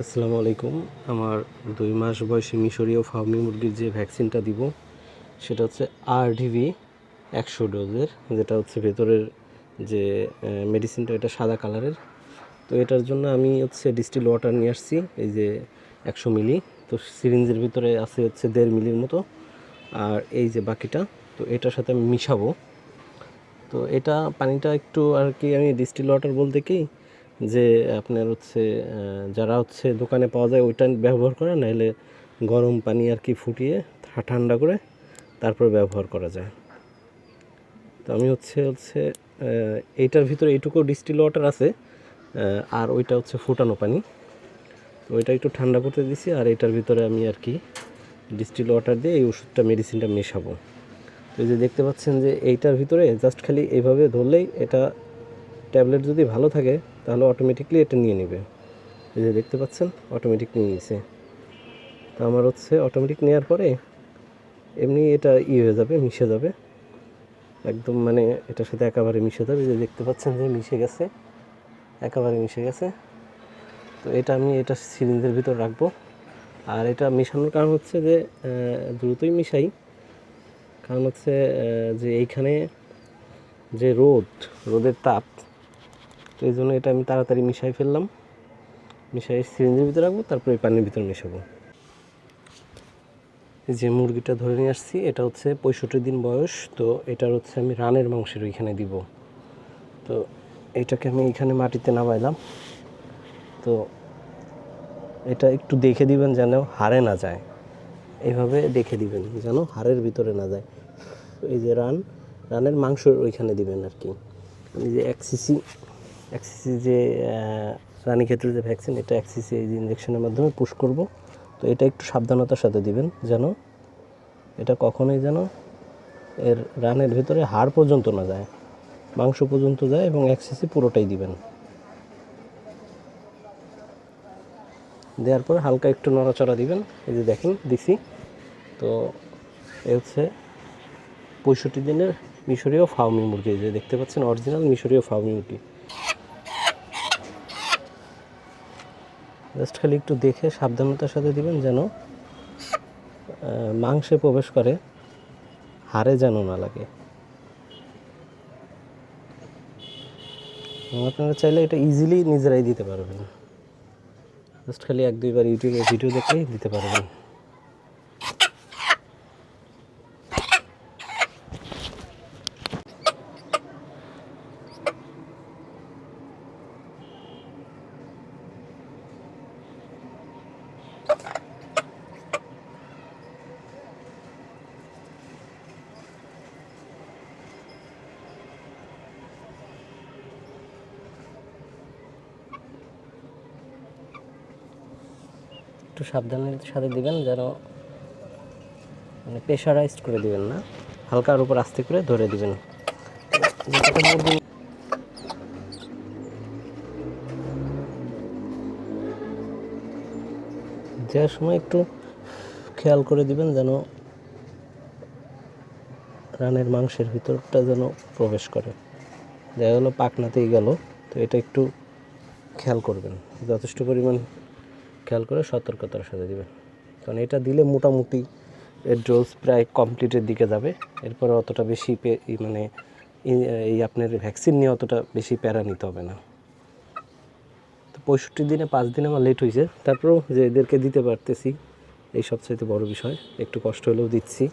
আসসালামু আলাইকুম। আমার দুই মাস বয়সী মিশরীয় ফার্মি মুরগির যে ভ্যাকসিনটা দিব, সেটা হচ্ছে আরডিভি একশো ডোজের, যেটা হচ্ছে ভেতরের যে মেডিসিনটা এটা সাদা কালারের তো এটার জন্য আমি হচ্ছে ডিস্টিল ওয়াটার নিয়ে আসছি, এই যে একশো মিলি। তো সিরিঞ্জের ভিতরে আছে হচ্ছে দেড় মিলির মতো। আর এই যে বাকিটা, তো এটার সাথে আমি মিশাবো। তো এটা পানিটা একটু আর কি আমি ডিস্টিল ওয়াটার বলতে কি যে আপনার হচ্ছে যারা হচ্ছে দোকানে পাওয়া যায় ওইটা ব্যবহার করে নাহলে গরম পানি আর কি ফুটিয়ে ঠান্ডা করে তারপর ব্যবহার করা যায়। তো আমি হচ্ছে হচ্ছে এইটার ভিতরে এইটুকু ডিস্টিল ওয়াটার আছে আর ওইটা হচ্ছে ফুটানো পানি। তো ওইটা একটু ঠান্ডা করতে দিছি, আর এটার ভিতরে আমি আর কি ডিস্টিল ওয়াটার দিয়ে এই ওষুধটা, মেডিসিনটা মেশাবো। তো এই যে দেখতে পাচ্ছেন যে এইটার ভিতরে জাস্ট খালি এইভাবে ধরলেই এটা ট্যাবলেট যদি ভালো থাকে তাহলে অটোমেটিকলি এটা নিয়ে নেবে। এই যে দেখতে পাচ্ছেন অটোমেটিক নিয়ে নিয়েছে তো আমার হচ্ছে অটোমেটিক নেওয়ার পরে এমনি এটা ই হয়ে যাবে, মিশে যাবে। একদম মানে এটার সাথে একেবারে মিশে যাবে। যে দেখতে পাচ্ছেন যে মিশে গেছে, একেবারে মিশে গেছে। তো এটা আমি এটা সিরিঞ্জের ভিতর রাখব। আর এটা মেশানোর কারণ হচ্ছে যে দ্রুতই মিশাই। কারণ হচ্ছে যে এইখানে যে রোদ, রোদের তাপ তো এই জন্য এটা আমি তাড়াতাড়ি মিশাই ফেললাম। মিশাই সিরিঞ্জের ভিতরে রাখব, তারপরে পানির ভিতরে মিশাবো। যে মুরগিটা ধরে নিয়ে আসছি, এটা হচ্ছে পঁয়ষট্টি দিন বয়স, তো এটার হচ্ছে আমি রানের মাংসের ওইখানে দিব। তো এটাকে আমি এইখানে মাটিতে নামাইলাম। তো এটা একটু দেখে দিবেন যেন হারে না যায়। এইভাবে দেখে দিবেন যেন হাড়ের ভিতরে না যায়। এই যে রান, রানের মাংস ওইখানে দিবেন আর কি। এই যে এক্সিসি এক্সিসি যে রানী ক্ষেত্রের যে ভ্যাকসিন এটা এক্সিসি এই ইঞ্জেকশনের মাধ্যমে পুশ করব। তো এটা একটু সাবধানতার সাথে দিবেন, যেন এটা কখনোই যেন এর রানের ভিতরে হাড় পর্যন্ত না যায়, মাংস পর্যন্ত যায়, এবং এক্সিসি পুরোটাই দিবেন। দেওয়ার পরে হালকা একটু নড়াচড়া দিবেন, এই যে দেখেন দিছি তো এ হচ্ছে পঁয়ষট্টি দিনের মিশরীয় ফার্মি মুরগি যে দেখতে পাচ্ছেন, অরিজিনাল মিশরীয় ফার্মি মুরগি। জাস্ট খালি একটু দেখে সাবধানতার সাথে দিবেন যেন মাংসে প্রবেশ করে, হাড়ে যেন না লাগে। আপনারা চাইলে এটা ইজিলি নিজেরাই দিতে পারবেন। জাস্ট খালি এক দুইবার ইউটিউবে ভিডিও দেখলেই দিতে পারবেন। একটু সাবধানের সাথে দিবেন যেন মানে প্রেশারাইজড করে দিবেন না। হালকার উপর আস্তে করে ধরে দিবেন। দেওয়ার সময় একটু খেয়াল করে দিবেন যেন রানের মাংসের ভিতরটা যেন প্রবেশ করে। দেখা গেলো পাকনাতেই গেল, তো এটা একটু খেয়াল করবেন। যথেষ্ট পরিমাণ খেয়াল করে সতর্কতার সাথে দিবেন। কারণ এটা দিলে মোটামুটি এর ডোজ প্রায় কমপ্লিটের দিকে যাবে। এরপরে অতটা বেশি মানে এই আপনার ভ্যাকসিন নিয়ে অতটা বেশি প্যারা নিতে হবে না। পঁয়ষট্টি দিনে, পাঁচ দিন আমার লেট হয়েছে তারপরেও যে এদেরকে দিতে পারতেছি, এই সবচাইতে বড় বিষয়। একটু কষ্ট হলেও দিচ্ছি।